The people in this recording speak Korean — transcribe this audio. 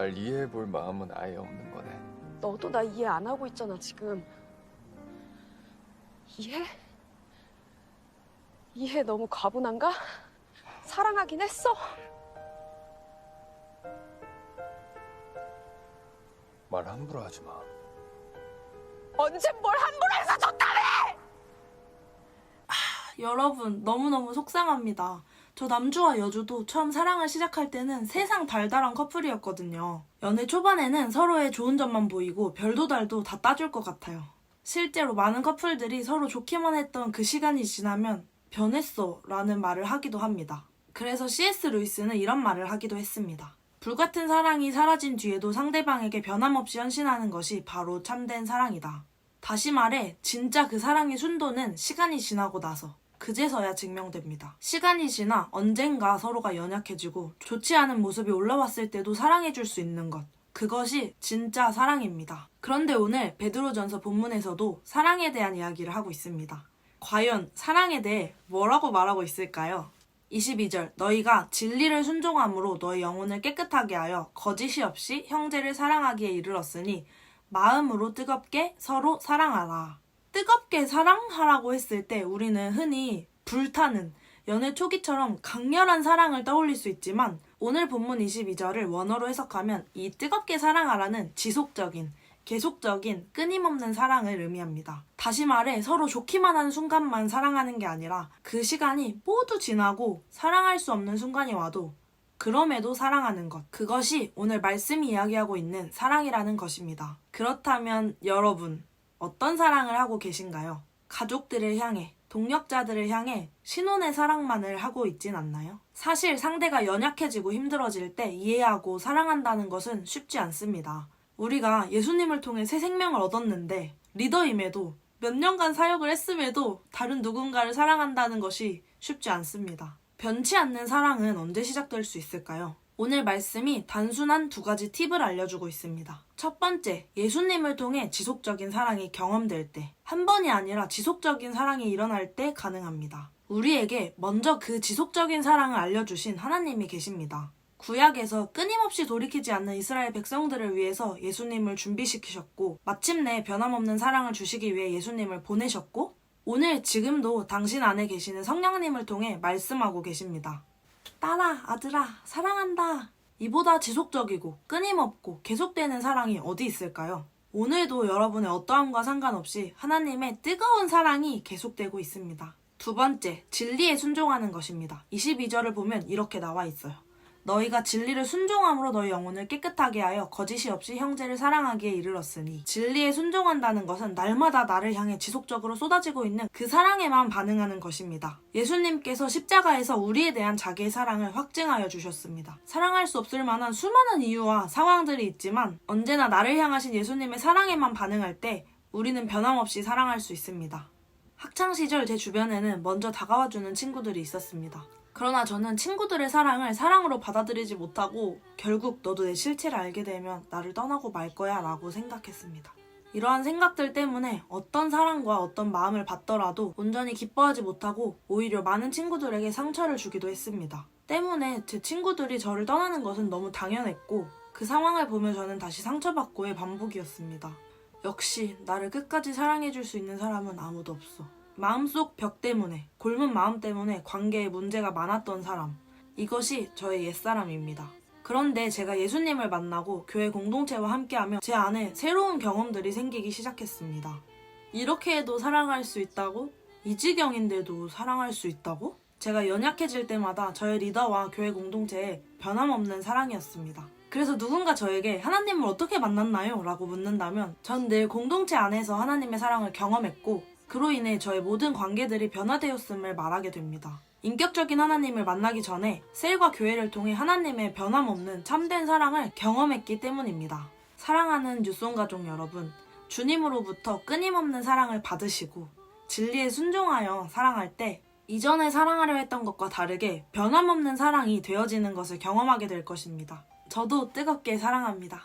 날 이해해 볼 마음은 아예 없는 거네. 너도 나 이해 안 하고 있잖아, 지금. 이해? 이해 너무 과분한가? 사랑하긴 했어? 말 함부로 하지 마. 언제 뭘 함부로 해서 줬다며! 여러분, 너무너무 속상합니다. 저 남주와 여주도 처음 사랑을 시작할 때는 세상 달달한 커플이었거든요. 연애 초반에는 서로의 좋은 점만 보이고 별도 달도 다 따줄 것 같아요. 실제로 많은 커플들이 서로 좋기만 했던 그 시간이 지나면 변했어 라는 말을 하기도 합니다. 그래서 C.S. 루이스는 이런 말을 하기도 했습니다. 불같은 사랑이 사라진 뒤에도 상대방에게 변함없이 헌신하는 것이 바로 참된 사랑이다. 다시 말해, 진짜 그 사랑의 순도는 시간이 지나고 나서 그제서야 증명됩니다. 시간이 지나 언젠가 서로가 연약해지고 좋지 않은 모습이 올라왔을 때도 사랑해줄 수 있는 것. 그것이 진짜 사랑입니다. 그런데 오늘 베드로전서 본문에서도 사랑에 대한 이야기를 하고 있습니다. 과연 사랑에 대해 뭐라고 말하고 있을까요? 22절 너희가 진리를 순종함으로 너희 영혼을 깨끗하게 하여 거짓이 없이 형제를 사랑하기에 이르렀으니 마음으로 뜨겁게 서로 사랑하라. 뜨겁게 사랑하라고 했을 때 우리는 흔히 불타는 연애 초기처럼 강렬한 사랑을 떠올릴 수 있지만 오늘 본문 22절을 원어로 해석하면 이 뜨겁게 사랑하라는 지속적인 계속적인 끊임없는 사랑을 의미합니다. 다시 말해 서로 좋기만 한 순간만 사랑하는 게 아니라 그 시간이 모두 지나고 사랑할 수 없는 순간이 와도 그럼에도 사랑하는 것. 그것이 오늘 말씀이 이야기하고 있는 사랑이라는 것입니다. 그렇다면 여러분, 어떤 사랑을 하고 계신가요? 가족들을 향해, 동력자들을 향해 신혼의 사랑만을 하고 있진 않나요? 사실 상대가 연약해지고 힘들어질 때 이해하고 사랑한다는 것은 쉽지 않습니다. 우리가 예수님을 통해 새 생명을 얻었는데 리더임에도 몇 년간 사역을 했음에도 다른 누군가를 사랑한다는 것이 쉽지 않습니다. 변치 않는 사랑은 언제 시작될 수 있을까요? 오늘 말씀이 단순한 두 가지 팁을 알려주고 있습니다. 첫 번째, 예수님을 통해 지속적인 사랑이 경험될 때, 한 번이 아니라 지속적인 사랑이 일어날 때 가능합니다. 우리에게 먼저 그 지속적인 사랑을 알려주신 하나님이 계십니다. 구약에서 끊임없이 돌이키지 않는 이스라엘 백성들을 위해서 예수님을 준비시키셨고, 마침내 변함없는 사랑을 주시기 위해 예수님을 보내셨고, 오늘 지금도 당신 안에 계시는 성령님을 통해 말씀하고 계십니다. 딸아, 아들아, 사랑한다. 이보다 지속적이고 끊임없고 계속되는 사랑이 어디 있을까요? 오늘도 여러분의 어떠함과 상관없이 하나님의 뜨거운 사랑이 계속되고 있습니다. 두 번째, 진리에 순종하는 것입니다. 22절을 보면 이렇게 나와 있어요. 너희가 진리를 순종함으로 너희 영혼을 깨끗하게 하여 거짓이 없이 형제를 사랑하기에 이르렀으니 진리에 순종한다는 것은 날마다 나를 향해 지속적으로 쏟아지고 있는 그 사랑에만 반응하는 것입니다. 예수님께서 십자가에서 우리에 대한 자기의 사랑을 확증하여 주셨습니다. 사랑할 수 없을 만한 수많은 이유와 상황들이 있지만 언제나 나를 향하신 예수님의 사랑에만 반응할 때 우리는 변함없이 사랑할 수 있습니다. 학창 시절 제 주변에는 먼저 다가와주는 친구들이 있었습니다. 그러나 저는 친구들의 사랑을 사랑으로 받아들이지 못하고 결국 너도 내 실체를 알게 되면 나를 떠나고 말 거야 라고 생각했습니다. 이러한 생각들 때문에 어떤 사랑과 어떤 마음을 받더라도 온전히 기뻐하지 못하고 오히려 많은 친구들에게 상처를 주기도 했습니다. 때문에 제 친구들이 저를 떠나는 것은 너무 당연했고 그 상황을 보며 저는 다시 상처받고의 반복이었습니다. 역시 나를 끝까지 사랑해줄 수 있는 사람은 아무도 없어. 마음속 벽 때문에, 골문 마음 때문에 관계에 문제가 많았던 사람. 이것이 저의 옛사람입니다. 그런데 제가 예수님을 만나고 교회 공동체와 함께하며 제 안에 새로운 경험들이 생기기 시작했습니다. 이렇게 해도 사랑할 수 있다고? 이 지경인데도 사랑할 수 있다고? 제가 연약해질 때마다 저의 리더와 교회 공동체에 변함없는 사랑이었습니다. 그래서 누군가 저에게 하나님을 어떻게 만났나요? 라고 묻는다면 전 늘 공동체 안에서 하나님의 사랑을 경험했고 그로 인해 저의 모든 관계들이 변화되었음을 말하게 됩니다. 인격적인 하나님을 만나기 전에 셀과 교회를 통해 하나님의 변함없는 참된 사랑을 경험했기 때문입니다. 사랑하는 뉴송 가족 여러분, 주님으로부터 끊임없는 사랑을 받으시고 진리에 순종하여 사랑할 때 이전에 사랑하려 했던 것과 다르게 변함없는 사랑이 되어지는 것을 경험하게 될 것입니다. 저도 뜨겁게 사랑합니다.